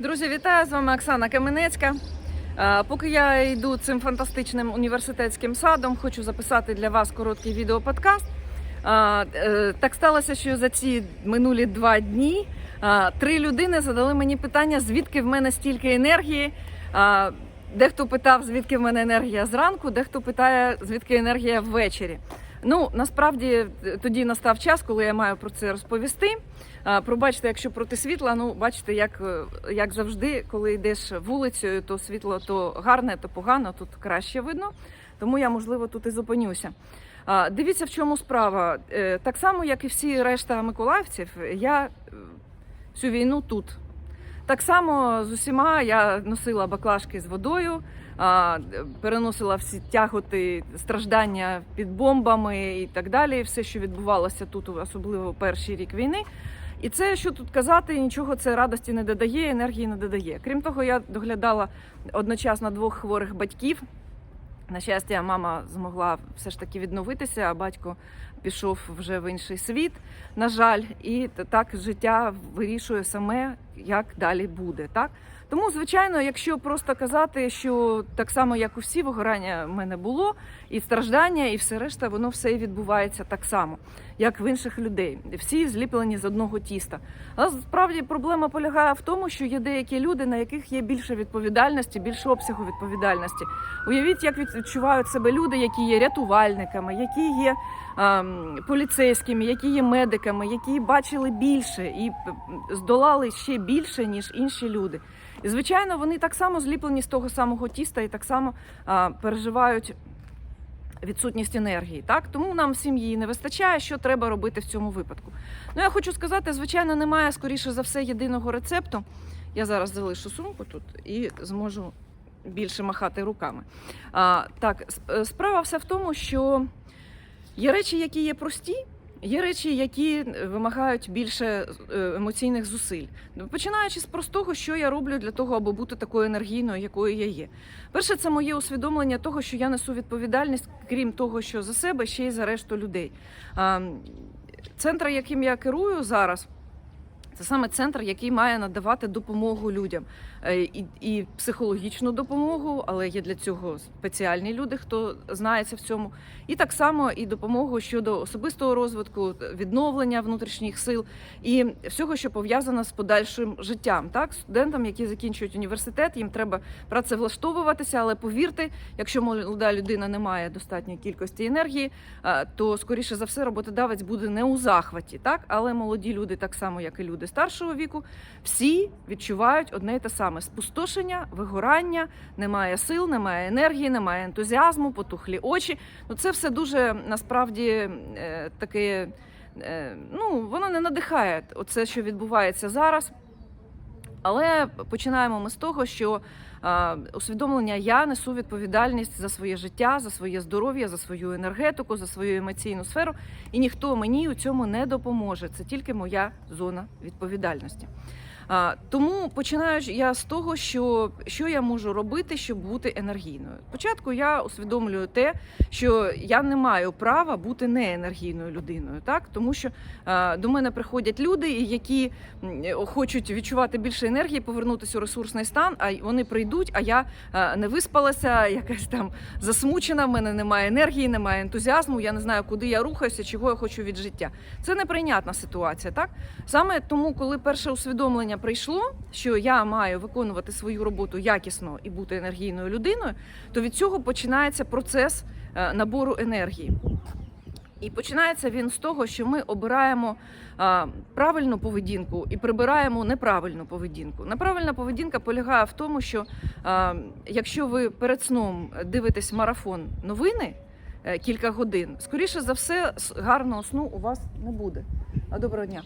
Друзі, вітаю з вами Оксана Каменецька. Е, Поки я йду цим фантастичним університетським садом, хочу записати для вас короткий відеоподкаст. Е, е, Так сталося, що за ці минулі два дні три людини задали мені питання, звідки в мене стільки енергії. Дехто питав, звідки в мене енергія зранку, дехто питає, звідки енергія ввечері. Ну насправді тоді настав час, коли я маю про це розповісти. Пробачте, якщо проти світла, ну бачите, як, е, як завжди, коли йдеш вулицею, то світло то гарне, то погано, тут краще видно. Тому я, можливо, тут і зупинюся. Дивіться, в чому справа. Е, Так само, як і всі решта миколаївців, я е, всю війну тут. Так само з усіма я носила баклажки з водою, переносила всі тяготи, страждання під бомбами і так далі. Все, що відбувалося тут, особливо перший рік війни. І це, що тут казати, нічого це радості не додає, енергії не додає. Крім того, я доглядала одночасно двох хворих батьків. На щастя, мама змогла все ж таки відновитися, а батько пішов вже в інший світ, на жаль, і так життя вирішує саме, як далі буде. Так? Тому, звичайно, якщо просто казати, що так само, як усі, вигорання в мене було, і страждання, і все решта, воно все відбувається так само, як в інших людей. Всі зліплені з одного тіста. Але справді проблема полягає в тому, що є деякі люди, на яких є більше відповідальності, більше обсягу відповідальності. Уявіть, як відчувають себе люди, які є рятувальниками, які є ем, поліцейськими, які є медиками, які бачили більше і здолали ще більше, ніж інші люди. І звичайно, вони так само зліплені з того самого тіста і так само а, переживають. Відсутність енергії, так тому нам всім її не вистачає. Що треба робити в цьому випадку? Ну я хочу сказати, звичайно, немає скоріше за все єдиного рецепту. Я зараз залишу сумку тут і зможу більше махати руками. А, так, справа вся в тому, що є речі, які є прості, є речі, які вимагають більше е, емоційних зусиль. Починаючи з простого, що я роблю для того, аби бути такою енергійною, якою я є. Перше, це моє усвідомлення того, що я несу відповідальність, крім того, що за себе, ще й за решту людей. Центр, яким я керую зараз. Це саме центр, який має надавати допомогу людям. Е, і, і психологічну допомогу, але є для цього спеціальні люди, хто знається в цьому, і так само і допомогу щодо особистого розвитку, відновлення внутрішніх сил і всього, що пов'язано з подальшим життям. Так, студентам, які закінчують університет, їм треба працевлаштовуватися, але повірте, якщо молода людина не має достатньої кількості енергії, е, то скоріше за все роботодавець буде не у захваті, так? Але молоді люди, так само як і люди старшого віку, всі відчувають одне й те саме: спустошення, вигорання, немає сил, немає енергії, немає ентузіазму, потухлі очі. Ну це все дуже насправді е, таке. е, Ну, воно не надихає оце, що відбувається зараз. Але починаємо ми з того, що е, усвідомлення я несу відповідальність за своє життя, за своє здоров'я, за свою енергетику, за свою емоційну сферу, і ніхто мені у цьому не допоможе. Це тільки моя зона відповідальності. Тому починаю я з того, що, що я можу робити, щоб бути енергійною. Спочатку я усвідомлюю те, що я не маю права бути неенергійною людиною, так тому що до мене приходять люди, які хочуть відчувати більше енергії, повернутися у ресурсний стан. А вони прийдуть, а я не виспалася, якась там засмучена. В мене немає енергії, немає ентузіазму. Я не знаю, куди я рухаюся, чого я хочу від життя. Це неприйнятна ситуація, так саме тому, коли перше усвідомлення прийшло, що я маю виконувати свою роботу якісно і бути енергійною людиною, то від цього починається процес е, набору енергії. І починається він з того, що ми обираємо правильну поведінку і прибираємо неправильну поведінку. Неправильна поведінка полягає в тому, що якщо ви перед сном дивитесь марафон новини е, кілька годин, скоріше за все, гарного сну у вас не буде. А доброго дня.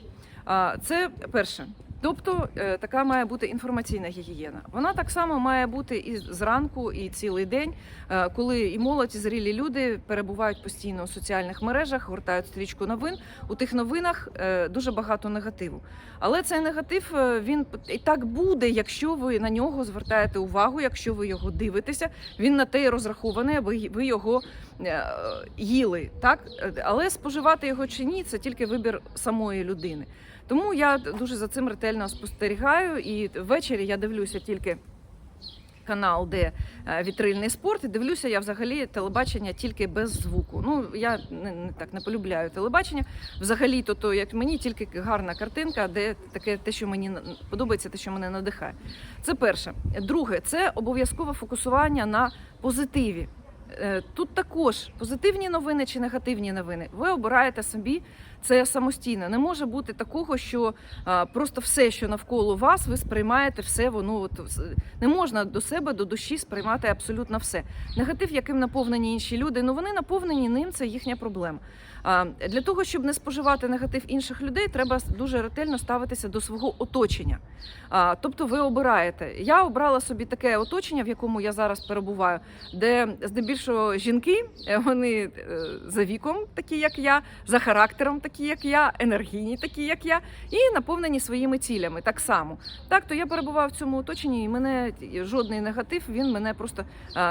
Це перше. Тобто е, така має бути інформаційна гігієна. Вона так само має бути і зранку, і цілий день, е, коли і молодь, і зрілі люди перебувають постійно у соціальних мережах, гортають стрічку новин. У тих новинах е, дуже багато негативу. Але цей негатив він і так буде, якщо ви на нього звертаєте увагу, якщо ви його дивитеся. Він на те і розрахований, аби ви його їли. Так, але споживати його чи ні, це тільки вибір самої людини. Тому я дуже за цим ретельно спостерігаю. І ввечері я дивлюся тільки канал, де е, вітрильний спорт. І дивлюся я взагалі телебачення тільки без звуку. Ну я не, не так не полюбляю телебачення. Взагалі, то, то як мені тільки гарна картинка, де таке те, що мені подобається, те, що мене надихає. Це перше. Друге, це обов'язкове фокусування на позитиві. Е, Тут також позитивні новини чи негативні новини. Ви обираєте собі це самостійно. Не може бути такого, що а, просто все, що навколо вас, ви сприймаєте все, воно от не можна до себе, до душі сприймати абсолютно все. Негатив, яким наповнені інші люди, ну вони наповнені ним, це їхня проблема. А, для того, щоб не споживати негатив інших людей, треба дуже ретельно ставитися до свого оточення. А, тобто ви обираєте. Я обрала собі таке оточення, в якому я зараз перебуваю, де здебільшого жінки, е, вони е, за віком, такі як я, за характером, такі як я, енергійні, такі як я, і наповнені своїми цілями. Так само. Так, то я перебуваю в цьому оточенні, і мене жодний негатив він мене просто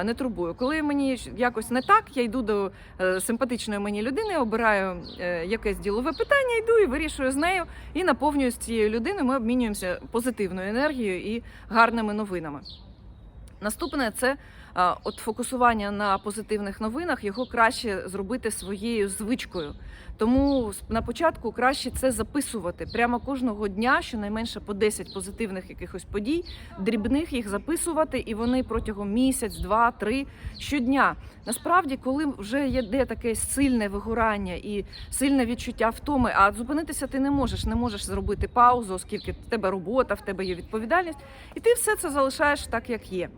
не турбує. Коли мені якось не так, я йду до е, симпатичної мені людини, обираю е, якесь ділове питання, йду і вирішую з нею і наповнюю з цією людиною. Ми обмінюємося позитивною енергією і гарними новинами. Наступне це от фокусування на позитивних новинах. Його краще зробити своєю звичкою. Тому на початку краще це записувати прямо кожного дня, щонайменше по 10 позитивних якихось подій, дрібних їх записувати, і вони протягом місяць, два, три щодня. Насправді, коли вже є таке сильне вигорання і сильне відчуття втоми, а зупинитися ти не можеш, не можеш зробити паузу, оскільки в тебе робота, в тебе є відповідальність, і ти все це залишаєш так, як є.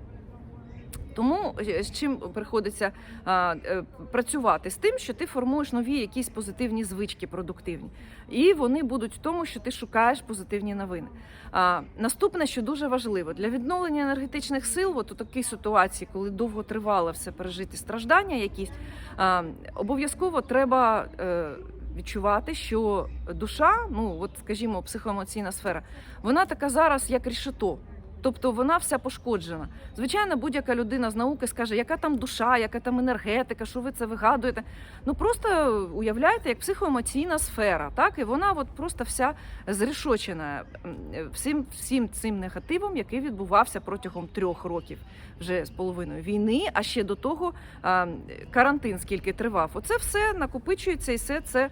Тому е, з чим приходиться а, е, працювати з тим, що ти формуєш нові якісь позитивні звички, продуктивні, і вони будуть в тому, що ти шукаєш позитивні новини. А, наступне, що дуже важливо для відновлення енергетичних сил, от у такій ситуації, коли довго тривало все пережити страждання, якісь а, обов'язково треба. Е, Відчувати, що душа, ну от скажімо, психоемоційна сфера, вона така зараз, як рішето. Тобто вона вся пошкоджена. Звичайно, будь-яка людина з науки скаже, яка там душа, яка там енергетика, що ви це вигадуєте. Ну просто уявляєте, як психоемоційна сфера, так і вона от просто вся зрішочена всім, всім цим негативом, який відбувався протягом трьох років вже з половиною війни. А ще до того карантин, скільки тривав. Оце все накопичується, і все це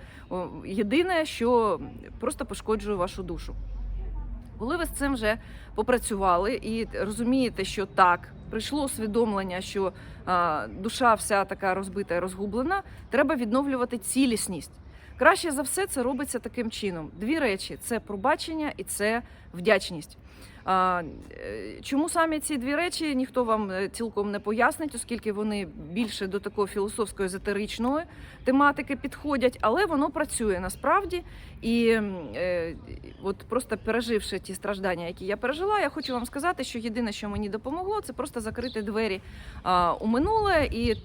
єдине, що просто пошкоджує вашу душу. Коли ви з цим вже попрацювали і розумієте, що так, прийшло усвідомлення, що а, душа вся така розбита і розгублена, треба відновлювати цілісність. Краще за все це робиться таким чином: дві речі: це пробачення і це вдячність. Е, Чому саме ці дві речі ніхто вам е, цілком не пояснить, оскільки вони більше до такої філософської езотеричної тематики підходять, але воно працює насправді. І е, от просто переживши ті страждання, які я пережила, я хочу вам сказати, що єдине, що мені допомогло, це просто закрити двері у минуле і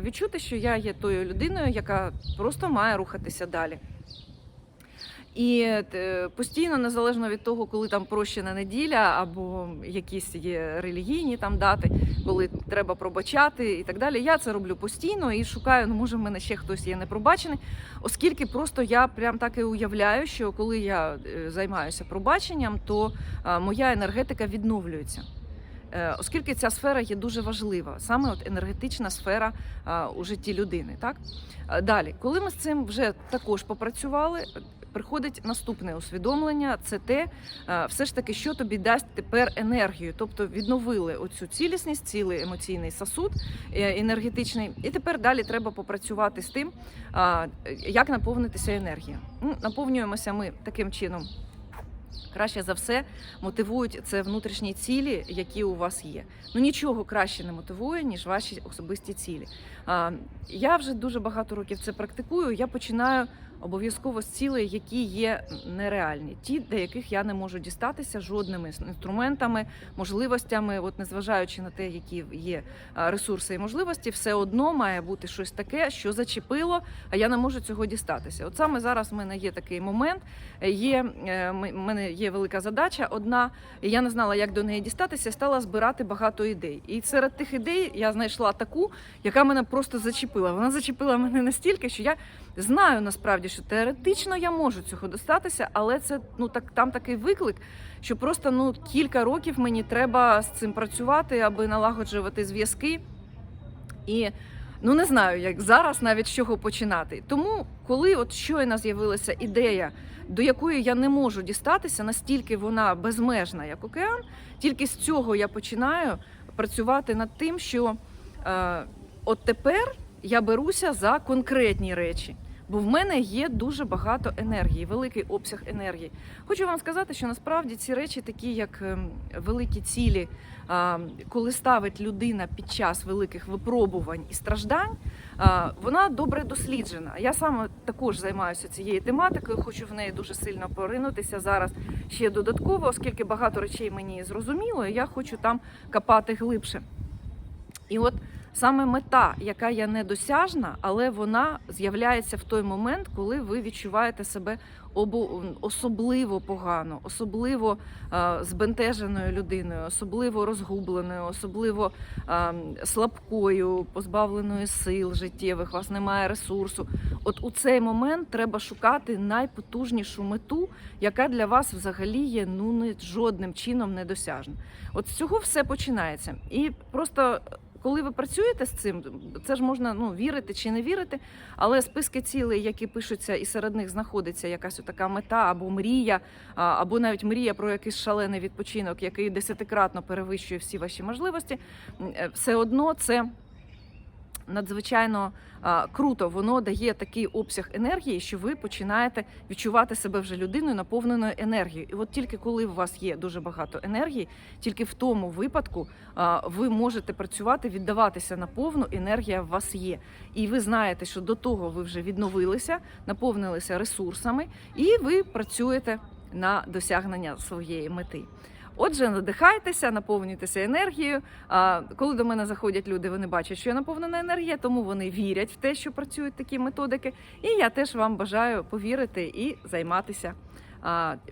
відчути, що я є тою людиною, яка просто має рухатися далі. І е, постійно, незалежно від того, коли там прощена неділя або якісь є релігійні там дати, коли треба пробачати і так далі. Я це роблю постійно і шукаю, ну може в мене ще хтось є непробачений, оскільки просто я прям так і уявляю, що коли я е, займаюся пробаченням, то моя енергетика відновлюється. Е, Оскільки ця сфера є дуже важлива, саме от енергетична сфера у житті людини. Так далі, коли ми з цим вже також попрацювали, приходить наступне усвідомлення: це те, е, все ж таки, що тобі дасть тепер енергію, тобто відновили оцю цілісність, цілий емоційний сосуд е, енергетичний, і тепер далі треба попрацювати з тим, як наповнитися енергією. Ну, Наповнюємося ми таким чином. Краще за все мотивують це внутрішні цілі, які у вас є. Ну нічого краще не мотивує, ніж ваші особисті цілі. Я вже дуже багато років це практикую. Я починаю обов'язково з цілей, які є нереальні, ті, до яких я не можу дістатися жодними інструментами, можливостями, от незважаючи на те, які є ресурси і можливості, все одно має бути щось таке, що зачепило, а я не можу цього дістатися. От саме зараз в мене є такий момент. Є е, м- мене є велика задача. Одна, і я не знала, як до неї дістатися. Стала збирати багато ідей. І серед тих ідей я знайшла таку, яка мене просто зачепила. Вона зачепила мене настільки, що я Знаю насправді, що теоретично я можу цього достатися, але це ну так там такий виклик, що просто ну кілька років мені треба з цим працювати, аби налагоджувати зв'язки. І ну не знаю, як зараз навіть з чого починати. Тому, коли от щойно з'явилася ідея, до якої я не можу дістатися, настільки вона безмежна, як океан, тільки з цього я починаю працювати над тим, що е, от тепер я беруся за конкретні речі. Бо в мене є дуже багато енергії, великий обсяг енергії. Хочу вам сказати, що насправді ці речі, такі як ем, великі цілі, коли ставить людина під час великих випробувань і страждань, вона добре досліджена. Я саме також займаюся цією тематикою, хочу в неї дуже сильно поринутися зараз ще додатково, оскільки багато речей мені зрозуміло, я хочу там копати глибше. І от саме мета, яка є недосяжна, але вона з'являється в той момент, коли ви відчуваєте себе особливо погано, особливо е, збентеженою людиною, особливо розгубленою, особливо е, слабкою, позбавленою сил життєвих, вас немає ресурсу. От у цей момент треба шукати найпотужнішу мету, яка для вас взагалі є ну не жодним чином недосяжна. От з цього все починається. І просто коли ви працюєте з цим, це ж можна ну вірити чи не вірити, але списки цілей, які пишуться, і серед них знаходиться якась така мета або мрія, або навіть мрія про якийсь шалений відпочинок, який десятикратно перевищує всі ваші можливості, е, все одно це. Надзвичайно а, круто, воно дає такий обсяг енергії, що ви починаєте відчувати себе вже людиною наповненою енергією. І от тільки коли у вас є дуже багато енергії, тільки в тому випадку а, ви можете працювати, віддаватися на повну, енергія в вас є. І ви знаєте, що до того ви вже відновилися, наповнилися ресурсами, і ви працюєте на досягнення своєї мети. Отже, надихайтеся, наповнюйтеся енергією. А коли до мене заходять люди, вони бачать, що я наповнена енергія, тому вони вірять в те, що працюють такі методики. І я теж вам бажаю повірити і займатися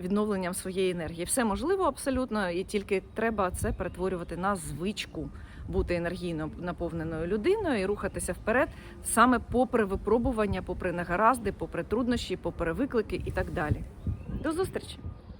відновленням своєї енергії. Все можливо абсолютно, і тільки треба це перетворювати на звичку. Бути енергійно наповненою людиною і рухатися вперед саме попри випробування, попри негаразди, попри труднощі, попри виклики і так далі. До зустрічі!